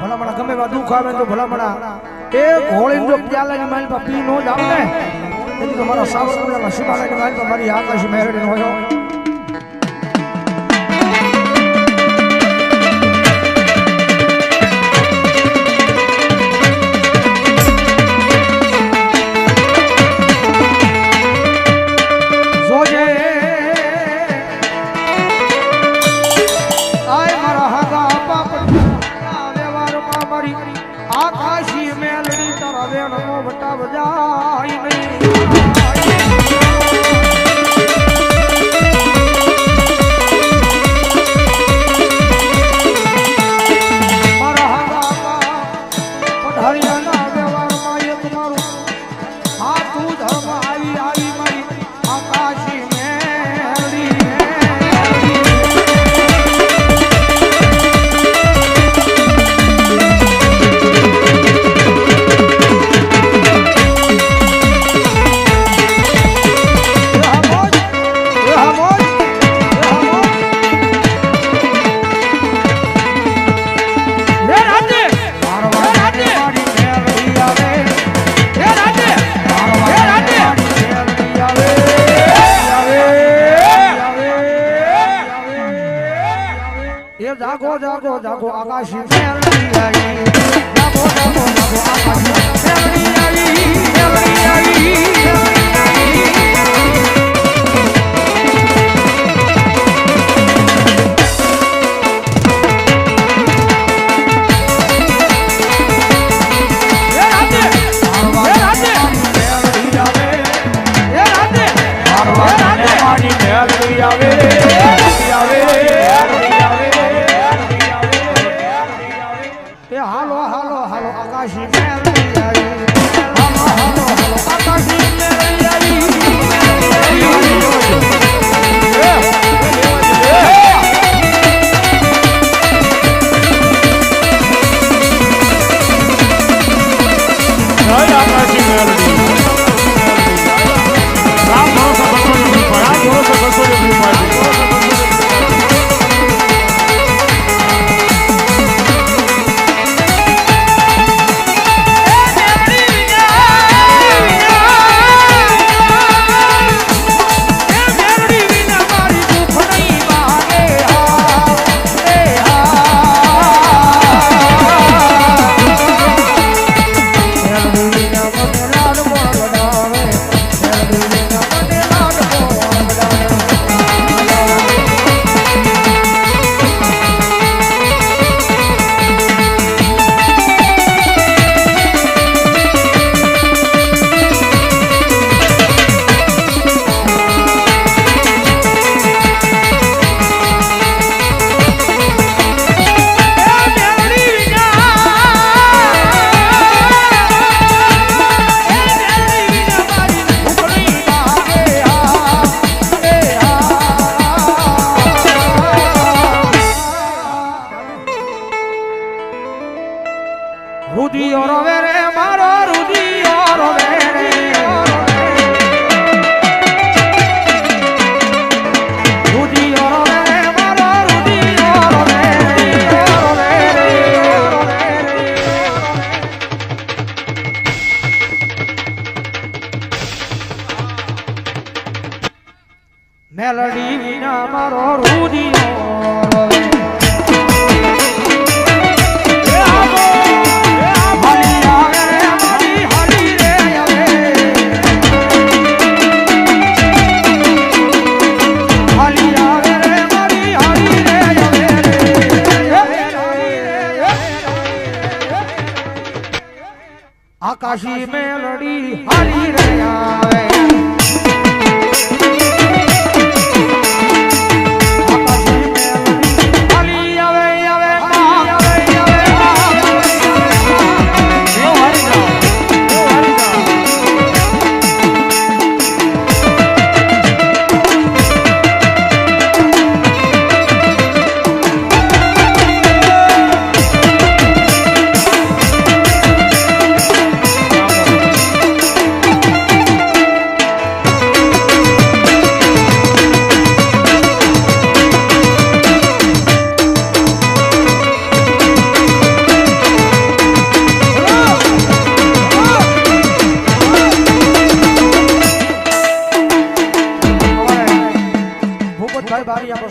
ભલા ભલામણા, ગમે એવા દુઃખ આવે તો ભલા ભલામણા. એક હોળી જો પ્યાલાની માલ પર પી નો જ આવે ને, એથી તો મારા સાવરકુંડલામાં કે માલ પર મારી આકાશ મેરડી નો હોય રણો વટા બજાય નહીં imagina. অরবের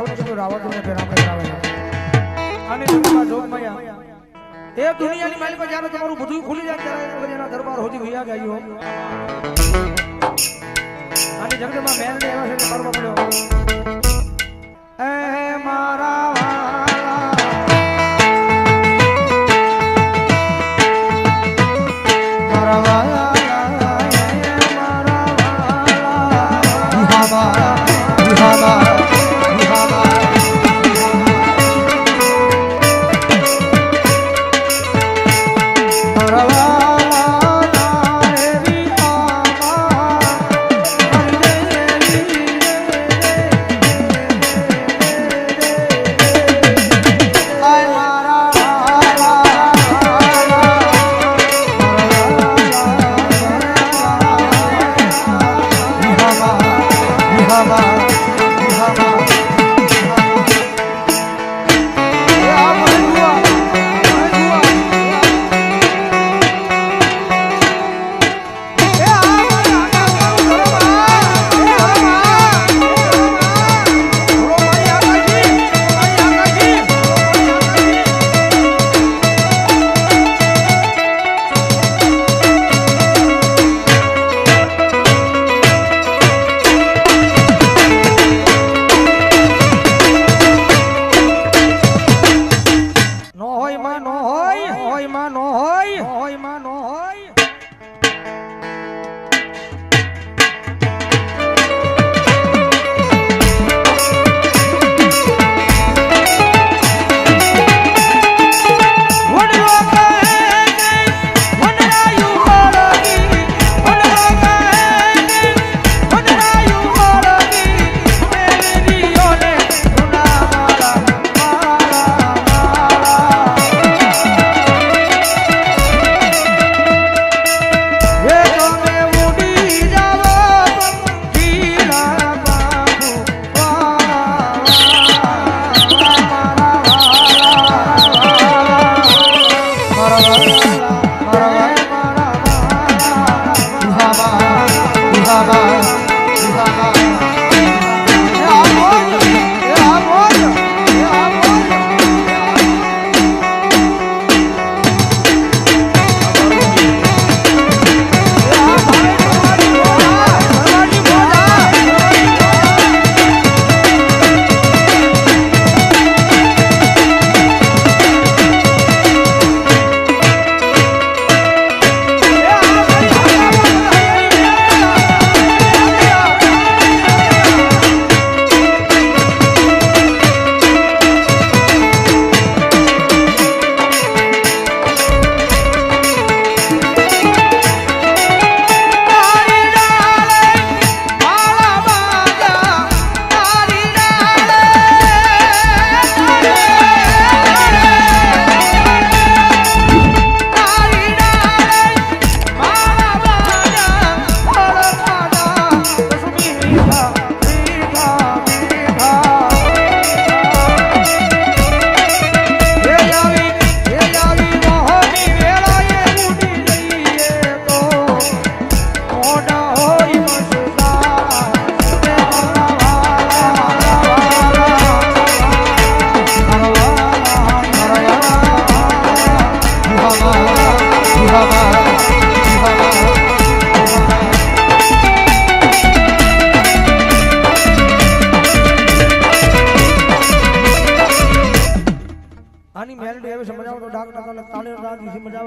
છોડી દીધું જ્યારે તમારું બધું ખુલી જાય ત્યારે એના દરબાર હોજી અને જગતમાં મેલ એવા છે પડવો મારા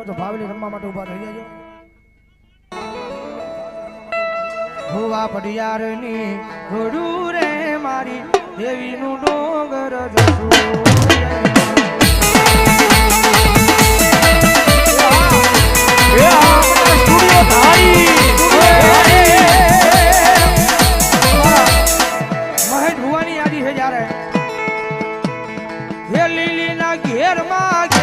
મજાવે તો ભાવલી રમવા માટે ઊભા થઈ જાજો. ભુવા પડિયારની ઘોડું રે મારી દેવીનું ડોંગર જશું ઘેર આ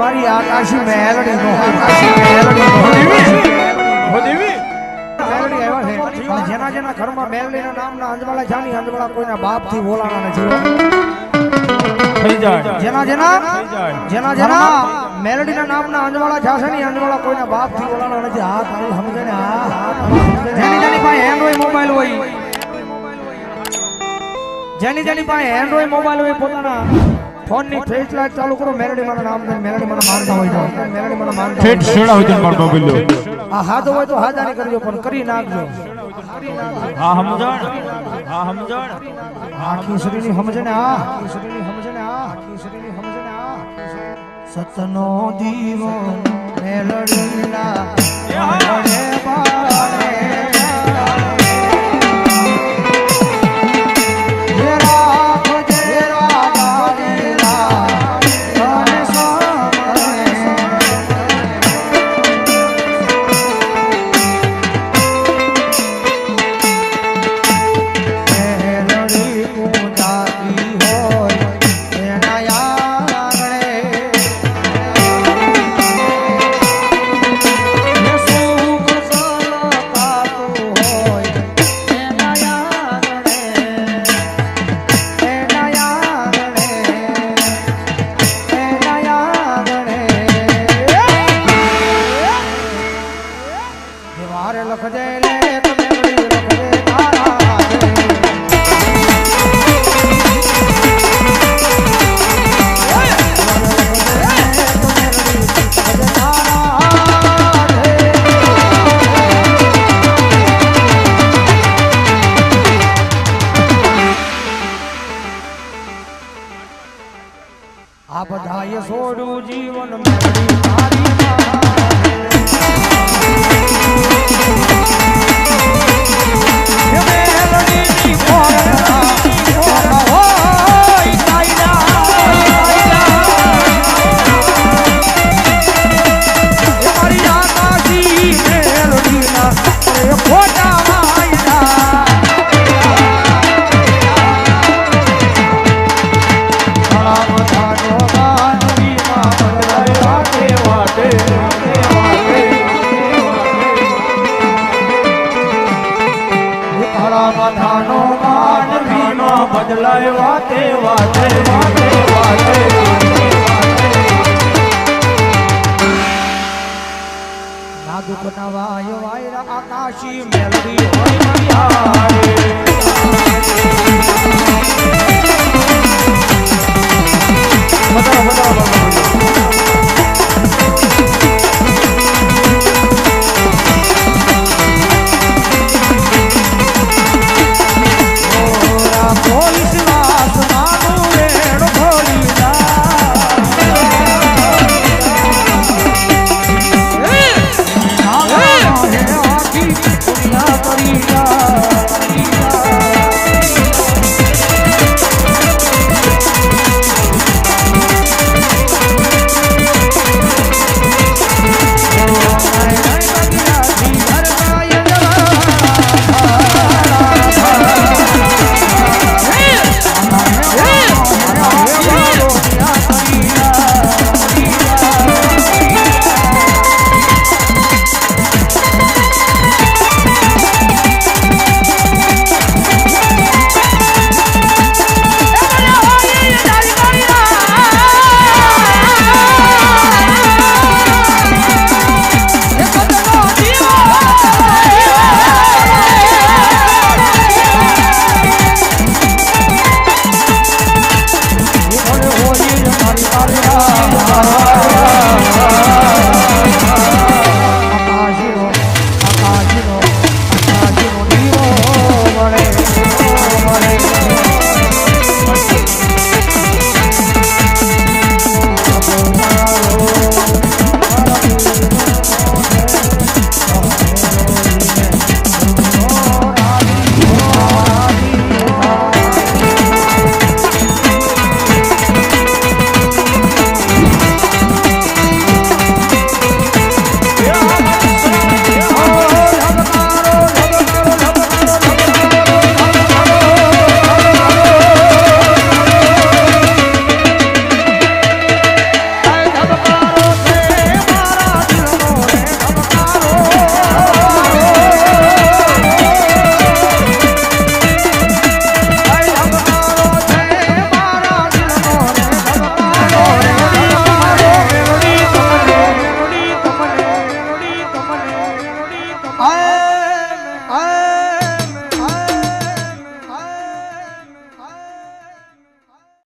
મારી આકાશી મેલડી નો. આકાશી મેલડી નો. હો દેવી મેલડી આવ્યા છે. અને જેના જેના ઘરમાં મેલડીના નામના અંજવાળા જાની અંજવાળા કોઈના બાપથી બોલાણા નથી થઈ જાય. જેના જેના જેના જેના મેલડીના નામના અંજવાળા જાશે ની અંજવાળા કોઈના બાપથી બોલાણા નથી. હા તારું સમજે ને હા જેની જેની પાસે એન્ડ્રોઈડ મોબાઈલ હોય. જેની જેની પાસે એન્ડ્રોઈડ મોબાઈલ હોય પોતાના ફોનની ફ્લેશ લાઈટ ચાલુ કરો. મેલડી મારા નામ દે મેલડી મારા માનતા હોય તો મેલડી મારા માનતા હોય શેડા હોય મારતો બોલ્યો તો. આ હાથ હોય તો હાજારી કરજો પણ કરી નાખજો. હા સમજણ? હા સમજણ? આખી ખીસડીની સમજે ને આ ખીસડીની સમજે સમજણ આ ખીસડીની સમજે સમજણ આ સતનો દીવો મેલડીના આંગણે બારે. એ ઘણા બધાનો માનવીમાં બદલાય વાટે વાટે, વાટે વાટે. ના દુઃખના વાય વાયરા આકાશી મેલડી હોય મારી હારે. વધારો વધારો બાબા બોલ્યો 我。